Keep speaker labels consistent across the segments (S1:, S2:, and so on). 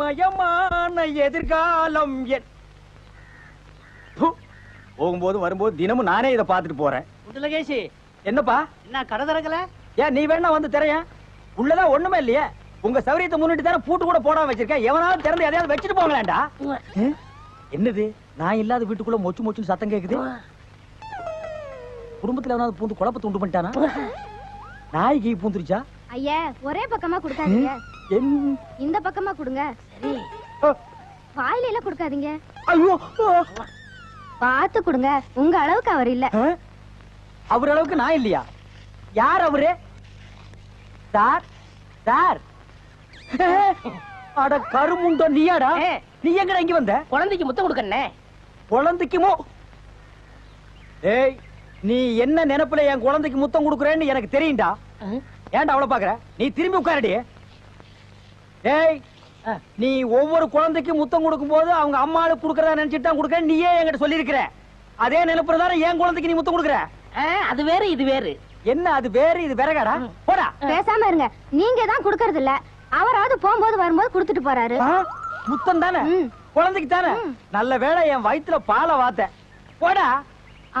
S1: மயமான எதிர்காலம். போகும்போது வரும்போது தினமும் நானே இதை பார்த்துட்டு போறேன்.
S2: முத்துலகேஷ்
S1: என்னப்பா?
S2: என்ன கடை திறக்கல?
S1: ஏன் நீ வேணா வந்து திரையன் உள்ளதான் ஒண்ணுமே இல்லையே. உங்க சௌரியத்தை முன்னிட்டு தானே பூட்டு கூட போடாம வச்சிருக்கேன். எவனாவது திறந்து எதையாவது வச்சுட்டு போங்களேன்டா என்னது? நான் இல்லாத வீட்டுக்குள்ள மொச்சு மொச்சுன்னு சத்தம் கேக்குது? குடும்பத்துல எவனாவது பூந்து குழப்பத்தை உண்டு பண்ணிட்டானா? நாய்க்கு பூந்துருச்சா?
S3: ஐயா ஒரே பக்கமா கொடுக்காதீங்க.
S1: என்
S3: இந்த பக்கமா கொடுங்க. சரி. வாயில எல்லாம் கொடுக்காதீங்க.
S1: ஐயோ
S3: பார்த்து கொடுங்க. உங்க அளவுக்கு அவர் இல்ல?
S1: அவர் அளவுக்கு நான் இல்லையா? யார் அவரு? Sir sir. அட கருமுண்டோ நீயாடா. நீ எங்கடா இங்க வந்த?
S2: குழந்தைக்கு முத்தம் கொடுக்கண்ணே.
S1: குழந்தைக்குமோ? ஏய் நீ என்ன நினைப்புல என் குழந்தைக்கு முத்தம் கொடுக்குறேன்னு எனக்கு தெரியும்டா. ஏன்டா அவ்வளவு பாக்குற நீ திரும்பி உட்காரடி. ஏய் நீ ஒவ்வொரு குழந்தைக்கும் முத்தம் கொடுக்கும்போது அவங்க அம்மாளுக்கு கொடுக்கறதா நினைச்சிட்டு தான் கொடுக்க நீயே என்கிட்ட சொல்லியிருக்கிற. அதே நினைப்புல தானே என் குழந்தைக்கு நீ முத்தம் கொடுக்குற?
S2: அது வேறு இது வேறு.
S1: என்ன அது வேறு இது விறகாடா? போடா.
S3: பேசாம இருங்க. நீங்க தான் கொடுக்கறது இல்ல. அவராவது போகும்போது வரும்போது கொடுத்துட்டு போறாரு.
S1: முத்தம் தானே. குழந்தைக்கு தானே? நல்ல வேளை என் வயித்துல பாலை வாத்த. போடா.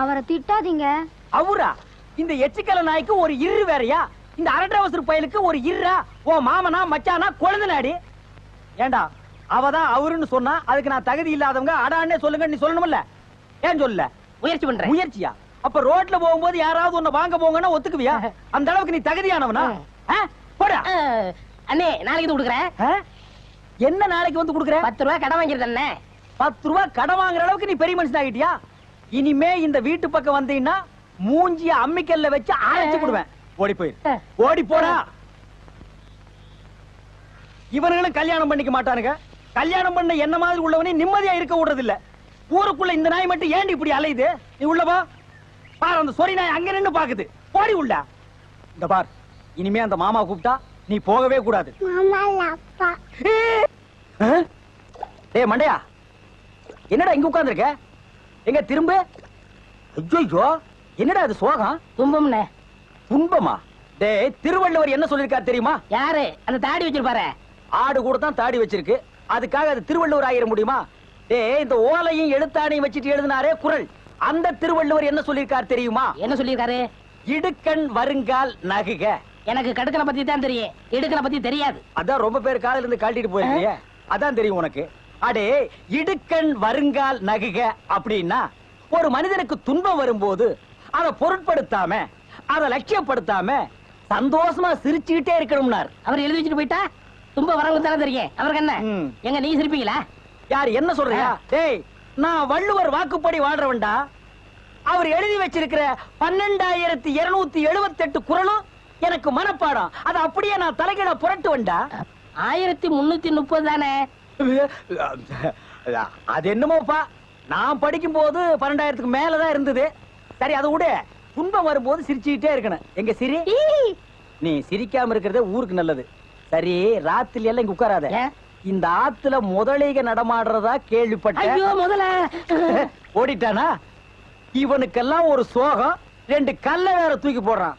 S3: அவரை திட்டாதீங்க.
S1: அவரா இந்த எச்சிக்கல நாய்க்கு ஒரு இரு வேறயா? இந்த அரட்டை அவசர பயலுக்கு ஒரு இருரா ஓ மாமனா மச்சானா குழந்தை நாடி. ஏண்டா அவதான் அவருன்னு சொன்னா அதுக்கு நான் தகுதி இல்லாதவங்க அடான்னே சொல்லுங்க நீ சொல்லணும்ல ஏன் சொல்லல?
S2: முயற்சி பண்றேன்.
S1: முயற்சியா? அப்ப ரோட்ல போகும்போது யாராவது உன்னை வாங்க போங்கன்னா ஒத்துக்குவியா? அந்த அளவுக்கு நீ தகுதியானவனா? போடா.
S2: அண்ணே நாளைக்கு கொடுக்குறேன்?
S1: என்ன நாளைக்கு வந்து கொடுக்குற?
S2: பத்து ரூபா கடன் வாங்கிருந்தேன்
S1: பத்து ரூபா கடன் வாங்குற அளவுக்கு நீ பெரிய மனுஷன் ஆகிட்டியா இனிமே இந்த வீட்டு பக்கம் வந்தீங்கன்னா மூஞ்சிய அம்மிக்கல்ல வச்சு அரைச்சு விடுவேன் ஓடி போயிரு. ஓடி போடா. இவனுங்களும் கல்யாணம் பண்ணிக்க மாட்டானுங்க. கல்யாணம் பண்ண என்ன மாதிரி உள்ளவனே நிம்மதியா இருக்க விடுறது இல்ல ஊருக்குள்ள இந்த நாய் மட்டும் ஏண்டி இப்படி அலையுது? நீ உள்ள போ. பாரு அந்த சொறி நாய் அங்க நின்னு பாக்குது. போடி உள்ள. இந்த பார். இனிமே அந்த மாமா கூப்பிட்டா நீ போகவே கூடாது? டேய் மண்டையா. என்னடா இங்க உட்கார்ந்திருக்க? எங்க திரும்ப? ஐயோ என்னடா இது சோகம்?
S2: துன்பம்ண்ணே
S1: துன்பமா? டேய் திருவள்ளுவர் என்ன சொல்லிருக்காரு தெரியுமா?
S2: யாரு? அந்த தாடி வச்சிருப்பாரு.
S1: ஆடு கூட தான் தாடி வச்சிருக்கு. அதுக்காக அது திருவள்ளுவர் ஆயிர முடியுமா? டேய் இந்த ஓலையும் எழுத்தாணையும் வச்சுட்டு எழுதினாரே குரல். அந்த திருவள்ளுவர் என்ன சொல்லிருக்காரு தெரியுமா?
S2: என்ன சொல்லியிருக்காரு
S1: இடுக்கண் வருங்கால் நகுக.
S2: எனக்கு கடுக்கனை பத்தி தான் தெரியும். இடுக்கனை பத்தி தெரியாது.
S1: அதான் ரொம்ப பேர் காலையில இருந்து கழட்டிட்டு போயிருக்கீங்க அதான் தெரியும் உனக்கு. அடே இடுக்கண் வருங்கால் நகுக அப்படின்னா ஒரு மனிதனுக்கு துன்பம் வரும்போது அதை பொருட்படுத்தாம அதை லட்சியப்படுத்தாம சந்தோஷமா சிரிச்சுக்கிட்டே இருக்கணும்னார்.
S2: அவர் எழுதி வச்சுட்டு போயிட்டா? துன்ப வரவங்க தானே தெரியும் அவருக்கு என்ன. எங்க நீ சிரிப்பீங்களா?
S1: யார் என்ன சொல்றியா டேய் நான் வள்ளுவர் வாக்குப்படி வாழ்றவன்டா. அவர் எழுதி வச்சிருக்கிற பன்னெண்டாயிரத்தி இருநூத்தி எழுபத்தி எட்டு குரலும் எனக்கு மனப்பாடம். அதை அப்படியே நான் தலைகீழ புரட்டுவன்டா.
S2: ஆயிரத்தி முன்னூத்தி முப்பது தானே?
S1: அது என்னமோப்பா? நான் படிக்கும் போது பன்னெண்டாயிரத்துக்கு மேலதான் இருந்தது. சரி அதை விட. துன்பம் வரும்போது சிரிச்சுக்கிட்டே இருக்கணும். எங்க சிரி? நீ சிரிக்காம இருக்கிறதே ஊருக்கு நல்லது. சரி ராத்திரி எல்லாம் இங்க உட்காராத? இந்த ஆத்துல முதலைக நடமாடுறதா கேள்விப்பட்டேன்
S2: முதல்ல
S1: ஓடிட்டானா? இவனுக்கெல்லாம் ஒரு சோகம் ரெண்டு கல்ல வேற தூக்கி போடுறான்.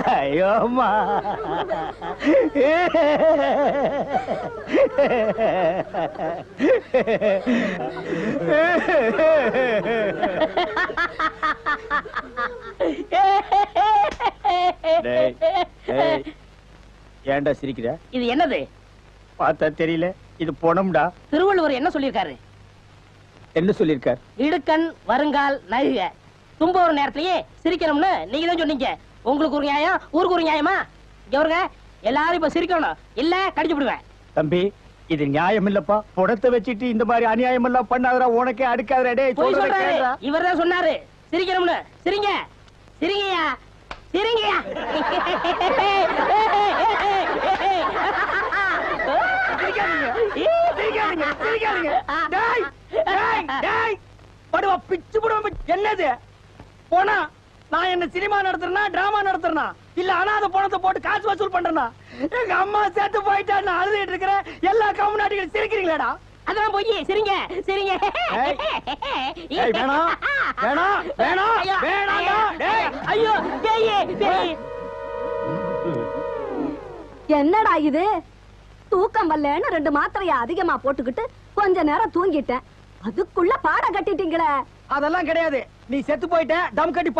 S1: ஐயோ அம்மா டேய், டேய். ஏன்டா சிரிக்கிற?
S2: இது என்னது?
S1: பார்த்தா தெரியல இது பொணம்டா.
S2: திருவள்ளுவர் என்ன சொல்லியிருக்காரு?
S1: என்ன சொல்லிருக்கார்
S2: இடுக்கண் வருங்கால் நகுக துன்ப ஒரு நேரத்திலேயே சிரிக்கணும்னு நீங்க தான் சொன்னீங்க. உங்களுக்கு ஒரு நியாயம் ஊருக்கு ஒரு நியாயமா? வருங்க எல்லாரும் இப்ப சிரிக்கணும். இல்ல கடிச்சு விடுவேன்.
S1: தம்பி இது நியாயம் இல்லப்பா. புடத்தை வச்சுட்டு இந்த மாதிரி அநியாயம் எல்லாம் பண்ணாதடா உனக்கே அடுக்காதடா.
S2: இவர் தான் சொன்னாரு. சிரிக்கணும்னு. சிரிங்க. சிரிங்கயா சிரிங்கயா.
S1: என்னது? போனா நான் என்ன சினிமா நடத்துறேனா டிராமா நடத்துறேனா? இல்ல அனாதை பணத்தை போட்டு காசு வசூல் பண்றேனா? எங்க அம்மா செத்து போயிட்டான்னு அழுதுட்டு இருக்கிற எல்லா கம்முனாட்டிகளும் சிரிக்கிறீங்களாடா?
S2: அதெல்லாம் போய் சிரிங்க சிரிங்க.
S1: ஏய். ஏய், வேணாம், வேணாம், வேணாம்,
S2: ஐயோ,
S4: என்னடா இது? தூக்கம் வரலன்னு ரெண்டு மாத்திரைய அதிகமா போட்டுக்கிட்டு கொஞ்ச நேரம் தூங்கிட்டேன். அதுக்குள்ள பாடம் கட்டிட்டீங்களே.
S1: அதெல்லாம் கிடையாது. நீ செத்து போயிட்ட தம் கட்டி